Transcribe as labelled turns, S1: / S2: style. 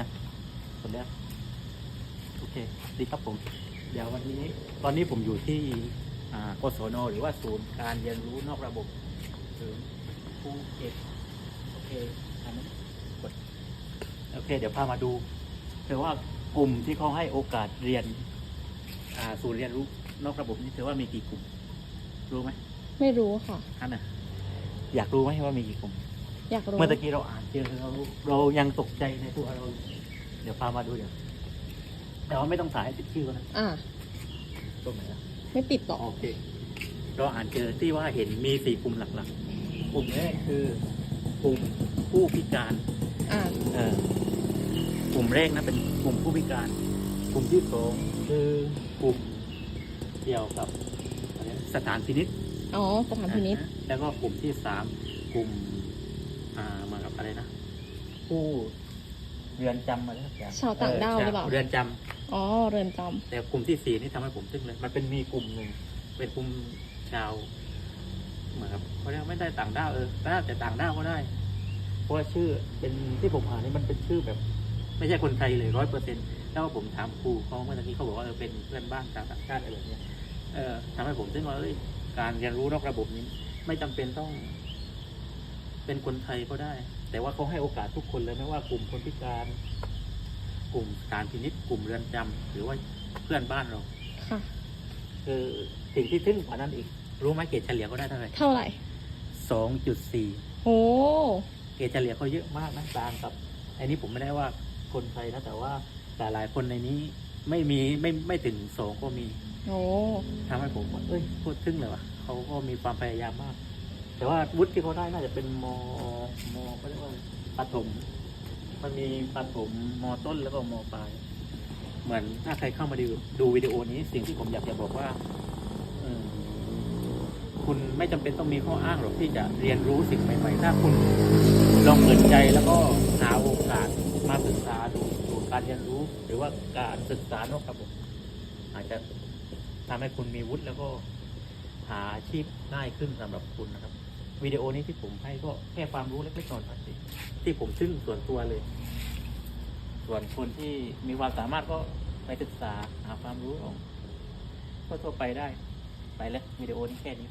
S1: นะกดแล้วโอเคดีครับผม เดี๋ยววันนี้ ตอนนี้ผมอยู่ที่อ่ากศนหรือว่าศูนย์การเรียนรู้นอกระบบหรือภูเก็ตโอเคอันนั้นกดโอเค เดี๋ยวพามาดูคือว่ากลุ่มที่เขาให้โอกาสเรียนอ่าศูนย์เรียนรู้นอกระบบนี่ถือว่ามีกี่กลุ่ม รู้ไหม
S2: ไม่รู้ค่ะ
S1: ท่านน่ะอยากรู้ไหมว่ามีกี่กลุ่ม
S2: อยากรู้
S1: เมื่อตะกี้เราอ่านเจอเราเรายังตกใจในตัวเรา เดี๋ยวพามาดูเดี๋ยวแต่ว่าไม่ต้องถ่ายให้ติดชื่อก็นะ
S2: อ่า
S1: ตรงไหนอะ
S2: ไม่ติดหรอก
S1: โอเค เราอ่านเจอที่ว่าเห็นมีสี่กลุ่มหลักๆ กลุ่มแรกคือกลุ่มผู้พิการ
S2: อ่า
S1: เออกลุ่มแรกนะเป็นกลุ่มผู้พิการ กลุ่มที่สองคือกลุ่มเกี่ยวกับอะไรนะสถานพินิษ
S2: อ๋อสถานพินิษ
S1: อ่าฮะแล้วก็กลุ่มที่สามกลุ่ม อ่ามากับอะไรนะผู้เรือนจำอะไรสักอย่าง
S2: ชาวต่างด้าวหรือเปล่า
S1: เรือนจำ
S2: อ๋อ เรือนจ
S1: แต่กลุ่มที่สี่นี่ทำให้ผมตึ้งเลย มันเป็นมีกลุ่มหนึ่งเป็นกลุ่มชาว เหมือนกับเขาเรียกไม่ได้ต่างด้าวเออน่าจะต่างด้าวก็ได้ เพราะว่าชื่อเป็นที่ผมอ่านนี่มันเป็นชื่อแบบ ไม่ใช่คนไทยเลยร้อยเปอร์เซ็นต์แล้วผมถามครูเขาเมื่อกี้เขาบอกว่าเออเป็นเพื่อนบ้านชาวต่างชาติอะไรแบบเนี้ยเออทำให้ผมตึ้งว่าเอ้ยการเรียนรู้นอกระบบนี้ ไม่จำเป็นต้อง เป็นคนไทยก็ได้ แต่ว่าเขาให้โอกาสทุกคนเลยไม่ว่ากลุ่มคนพิการกลุ่มการพินิษกลุ่มเรือนจำหรือว่าเพื่อนบ้านเราำ
S2: ค่ะ
S1: คือสิ่งที่ทึ่งกว่านั้นอีก รู้ไหมเกรดเฉลี่ยเขาได้เท่าไหร่
S2: เท่าไหร่
S1: สองจุดสี่
S2: โอ้
S1: เกรดเฉลี่ยเขาเยอะมากนะต่างกับอันนี้ผมไม่ได้ว่าคนไทยนะแต่ว่าหลายๆคนในนี้ไม่มีไม่ไม่ถึงสองก็มี
S2: โอ้
S1: ทำให้ผมว่าเอ้ยพูดทึ่งเลยวะเขาก็มีความพยายามมาก แต่ว่าวุฒิที่เขาได้น่าจะเป็นมมเขาเรียกว่าประถมมันมีประถมมต้นแล้วก็มปลาย เหมือนถ้าใครเข้ามาดูดูวิดีโอนี้ สิ่งที่ผมอยากจะบอกว่าคุณไม่จำเป็นต้องมีข้ออ้างหรอกที่จะเรียนรู้สิ่งใหม่ๆ ถ้าคุณลองเปิดใจแล้วก็หาโอกาสมาศึกษาดูดูการเรียนรู้ หรือว่าการศึกษานอกระบบอาจจะทำให้คุณมีวุฒิแล้วก็หาอาชีพง่ายขึ้นสำหรับคุณนะครับ วิดีโอนี้ที่ผมให้ก็แค่ความรู้เล็กๆน้อยๆที่ผมซึ่งส่วนตัวเลย ส่วนคนที่มีความสามารถก็ไปศึกษาหาความรู้เอาก็ทั่วไปได้ ไปแล้ววิดีโอนี้แค่นี้